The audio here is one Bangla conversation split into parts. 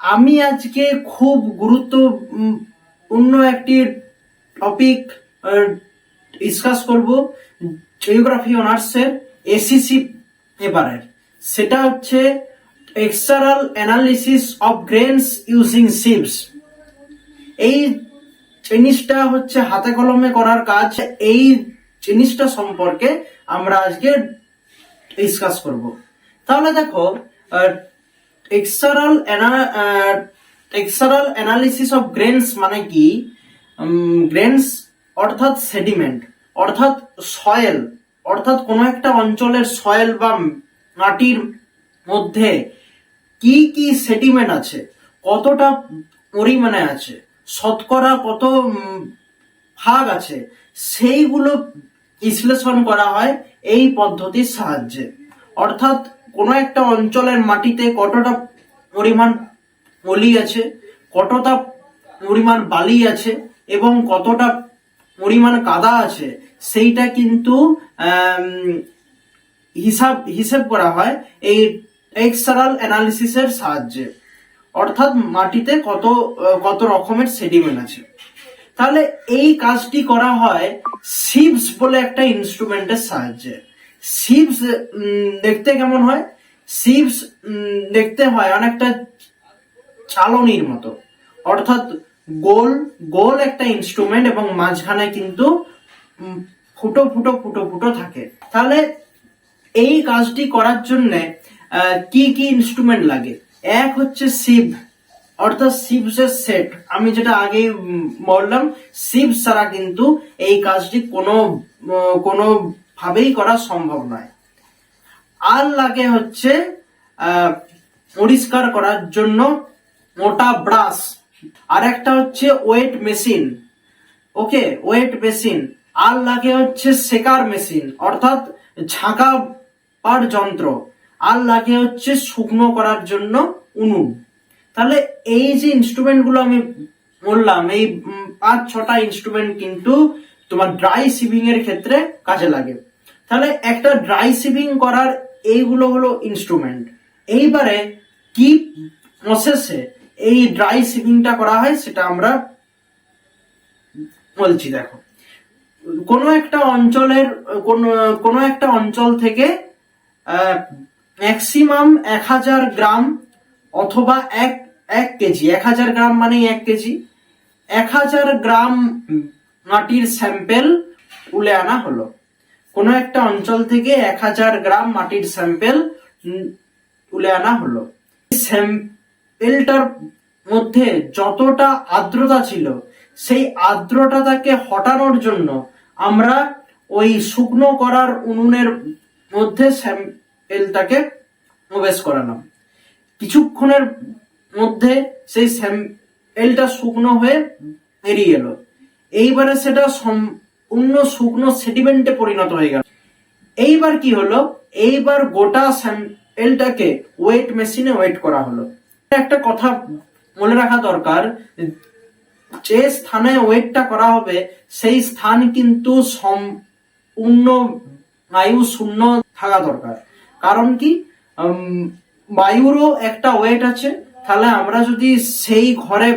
আমি আজকে খুব গুরুত্বপূর্ণ একটি টপিক ডিসকাস করব জিওগ্রাফি অনার্সের এসিসি পেপারের সেটা হচ্ছে external analysis of grains using সিপস এই জিনিসটা হচ্ছে হাতে কলমে করার কাজ। এই জিনিসটা সম্পর্কে আমরা আজকে ডিসকাস করব। তাহলে দেখো এক্সটার্নাল অ্যানালিসিস অফ গ্রেনস মানে কি? গ্রেনস অর্থাৎ সেডিমেন্ট অর্থাৎ সয়েল অর্থাৎ কোনো একটা অঞ্চলের সয়েল বা মাটির মধ্যে কি কি সেডিমেন্ট আছে, কতটা পরিমাণে আছে, শতকরা কত ভাগ আছে, সেইগুলো বিশ্লেষণ করা হয় এই পদ্ধতির সাহায্যে। অর্থাৎ কোনো একটা অঞ্চলের মাটিতে কতটা পরিমাণ পলি আছে, কতটা পরিমাণ বালি আছে এবং কতটা পরিমাণ কাদা আছে, সেইটা কিন্তু হিসাব, হিসেব করা হয় এই এক্সটার্নাল অ্যানালিসিসের সাহায্যে। অর্থাৎ মাটিতে কত কত রকমের সেডিমেন্ট আছে। তাহলে এই কাজটি করা হয় সিপস বলে একটা ইনস্ট্রুমেন্টের সাহায্যে। সিপস দেখতে কেমন হয়? সিপস দেখতে হয় অনেকটা চালনির মতো। অর্থাৎ গোল গোল একটা ইনস্ট্রুমেন্ট এবং মাঝখানে কিন্তু ফুটো ফুটো ফুটো ফুটো থাকে। তাহলে এই কাজটি করার জন্য কি কি ইনস্ট্রুমেন্ট লাগে? এক হচ্ছে সিপ অর্থাৎ সিপসের সেট। আমি যেটা আগে বললাম সিপ ছাড়া কিন্তু এই কাজটি কোনো কোনো ভাবেই করা সম্ভব নয়। আর লাগে হচ্ছে পরিষ্কার করার জন্য মোটা ব্রাশ। আর একটা হচ্ছে weight machine. Okay, weight machine. আর লাগে হচ্ছে সেকার মেশিন, অর্থাৎ ঝাঁকা পার যন্ত্র। আর লাগে হচ্ছে শুকনো করার জন্য উনুন। তাহলে এই যে ইনস্ট্রুমেন্টগুলো আমি বললাম, এই পাঁচ ছটা ইনস্ট্রুমেন্ট কিন্তু তোমার ড্রাই সিভিং এর ক্ষেত্রে কাজে লাগে। তাহলে একটা ড্রাই সিভিং করার এইগুলো হলো ইনস্ট্রুমেন্ট এইবারে কি প্রসেসে এই ড্রাই সিভিংটা করা হয় সেটা আমরা বলছি, দেখো। কোনো একটা অঞ্চলের, কোনো একটা অঞ্চল থেকে ম্যাক্সিমাম এক হাজার গ্রাম অথবা এক এক কেজি, এক হাজার গ্রাম মানে এক কেজি, এক হাজার গ্রাম মাটির স্যাম্পেল তুলে আনা হলো। কোনো একটা অঞ্চল থেকে এক হাজার গ্রাম মাটির স্যাম্পেল তুলে আনা হলো। স্যাম্পেলটার মধ্যে যতটা আর্দ্রতা ছিল, সেই আর্দ্রতাটাকে হটানোর জন্য আমরা ওই শুকনো করার উনুনের মধ্যে স্যাম্পেলটাকে প্রবেশ করালাম। কিছুক্ষণের মধ্যে সেই স্যাম্পেলটা শুকনো হয়ে বেরিয়ে এলো। এইবারে সেটা সম্পূর্ণ শুকনো সেডিমেন্টে পরিণত হয়ে গেল। এইবার কি হলো? এইবার গোটা স্যাম্পেলটাকে ওয়েট মেশিনে ওয়েট করা হলো। একটা কথা মনে রাখা দরকার, যে স্থানে ওয়েটটা করা হবে, সেই স্থান কিন্তু সম্পূর্ণ বায়ু শূন্য থাকা দরকার। কারণ কি? বায়ুরও একটা ওয়েট আছে। তাহলে আমরা যদি সেই ঘরে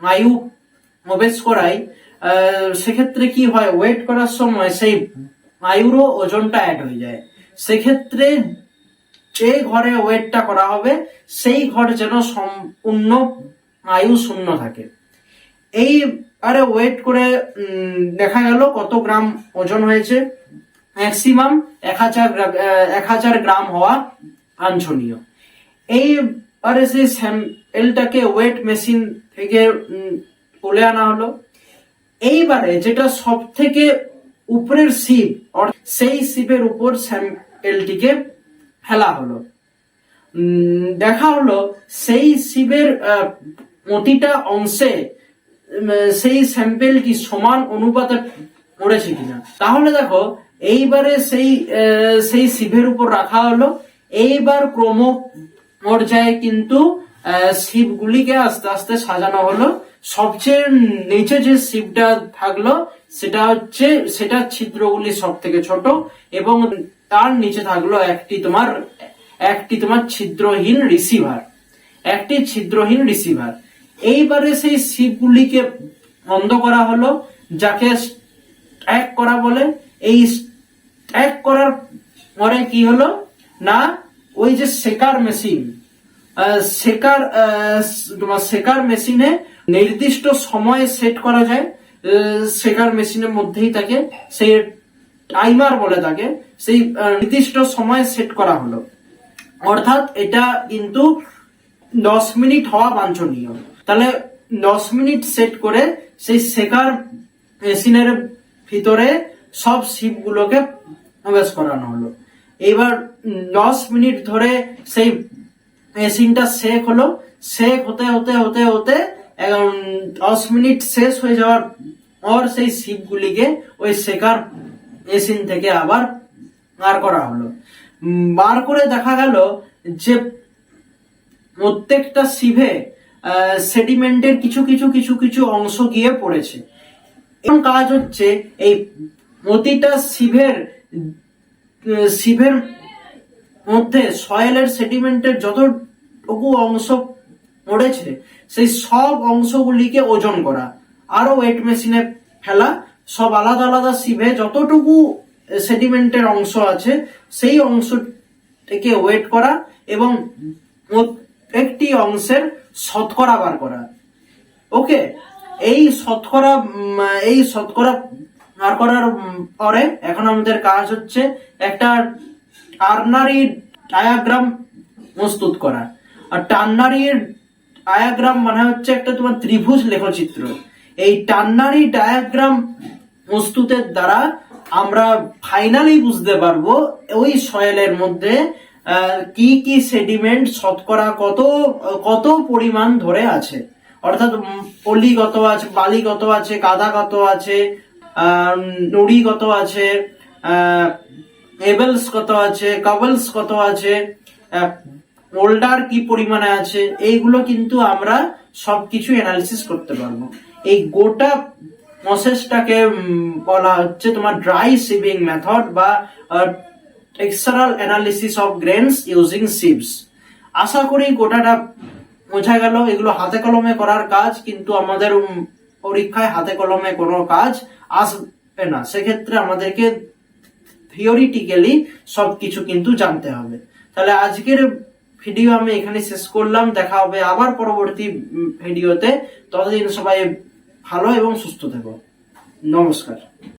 বায়ু প্রবেশ করাই সেক্ষেত্রে কি হয়? ওয়েট করার সময় সেই বায়ুরও ওজনটা অ্যাড হয়ে যায়। সেক্ষেত্রে যে ঘরে ওয়েটটা করা হবে, সেই ঘর যেন সম্পূর্ণ আয়ু শূন্য থাকে। এই আরে ওয়েট করে দেখা গেল কত গ্রাম ওজন হয়েছে। ম্যাক্সিমাম এক হাজার এক হাজার গ্রাম হওয়া বাঞ্ছনীয় এই আরে সেই স্যাম্পেলটাকে ওয়েট মেশিন থেকে তুলে আনা হলো। এইবারে যেটা সব থেকে উপরের শিপ সেই শিবের উপর স্যাম্পেলটিকে ফেলা হলো। দেখা হলো সেই শিবের প্রতিটা অংশে সেই স্যাম্পেলটি সমান অনুপাতে পড়েছে কিনা। তাহলে দেখো, এইবারে সেই সেই শিবের উপর রাখা হলো। এইবার ক্রম পর্যায়ে কিন্তু আহ, শিবগুলিকে আস্তে আস্তে সাজানো হলো। সবচেয়ে নিচে যে শিবটা থাকল সেটা হচ্ছে সেটা ছিদ্রগুলি সব থেকে ছোট এবং তার নিচে থাকল একটি তোমার একটি তোমার ছিদ্রহীন রিসিভার। একটি ছিদ্রহীন রিসিভার। এইবারে সেই শিপগুলিকে বন্ধ করা হলো যাকে স্ট্যাক করা বলে। এই স্ট্যাক করার পরে কি হলো? না ওই যে সেকার মেশিন আহ, তোমার সেকার মেশিনে নির্দিষ্ট সময়ে সেট করা যায়। সেকার মেশিনের মধ্যেই থাকে সেই টাইমার বলে তাকে সেই নির্দিষ্ট সময়ে সেট করা হলো। অর্থাৎ এটা কিন্তু দশ মিনিট হওয়া বাঞ্ছনীয়। তাহলে দশ মিনিট সেট করে সেই সেকার মেশিনের ভিতরে সব শিপগুলোকে প্রবেশ করানো হলো। এবার দশ মিনিট ধরে সেই মেশিনটা শেক হলো। শেক হতে হতে হতে হতে দশ মিনিট শেষ হয়ে যাওয়ার পর সেই শিপগুলিকে ওই শেখার মেশিন থেকে আবার বার করা হলো। বার করে দেখা গেল যে প্রত্যেকটা শিভে সেডিমেন্টের কিছু কিছু কিছু কিছু অংশ গিয়ে পড়েছে। এবং কাজ হচ্ছে এই প্রতিটা শিভের শিভের মধ্যে সয়েলের সেডিমেন্টের যতটুকু অংশ পড়েছে। সেই সব অংশগুলিকে ওজন করা। আরও ওয়েট মেশিনে ফেলা। সব আলাদা আলাদা শিভে যতটুকু সেডিমেন্টের অংশ আছে, সেই অংশ থেকে ওয়েট করা এবং প্রত্যেকটি অংশের শতকরা বার করা। ওকে এই শতকরা এই শতকরা বার করার পরে এখন আমাদের কাজ হচ্ছে একটা টার্নারি ডায়াগ্রাম প্রস্তুত করা। আর টান্নারির ডায়াগ্রাম মানে হচ্ছে একটা তোমার ত্রিভুজ লেখচিত্র। এই টান্নারি ডায়াগ্রাম প্রস্তুতের দ্বারা আমরা ফাইনালি বুঝতে পারব ওই সয়েলের মধ্যে কি কি সেডিমেন্ট শতকরা কত কত পরিমাণ ধরে আছে। অর্থাৎ উম, পলিগত আছে বালিগত আছে কাদাগত আছে আহ, নুড়িগত আছে এবেলস কত আছে কাবলস কত আছে ওল্ডার কি পরিমাণে আছে, এইগুলো কিন্তু আমরা সবকিছু অ্যানালিসিস করতে পারব। এই গোটা প্রসেসটাকে বলা হচ্ছে তোমার ড্রাই সিভিং মেথড বা textural analysis of grains using sieves আশা করি গোটাটা বোঝা গেল, এগুলো হাতে কলমে করার কাজ, কিন্তু আমাদের পরীক্ষায় হাতে কলমে কোনো কাজ আসবে না। সেক্ষেত্রে আমাদেরকে থিওরিটিক্যালি সবকিছু কিন্তু জানতে হবে। তাহলে আজকের ভিডিও আমি এখানে শেষ করলাম। দেখা হবে আবার পরবর্তী ভিডিওতে। ততদিন সবাই ভালো এবং সুস্থ থেকো। নমস্কার।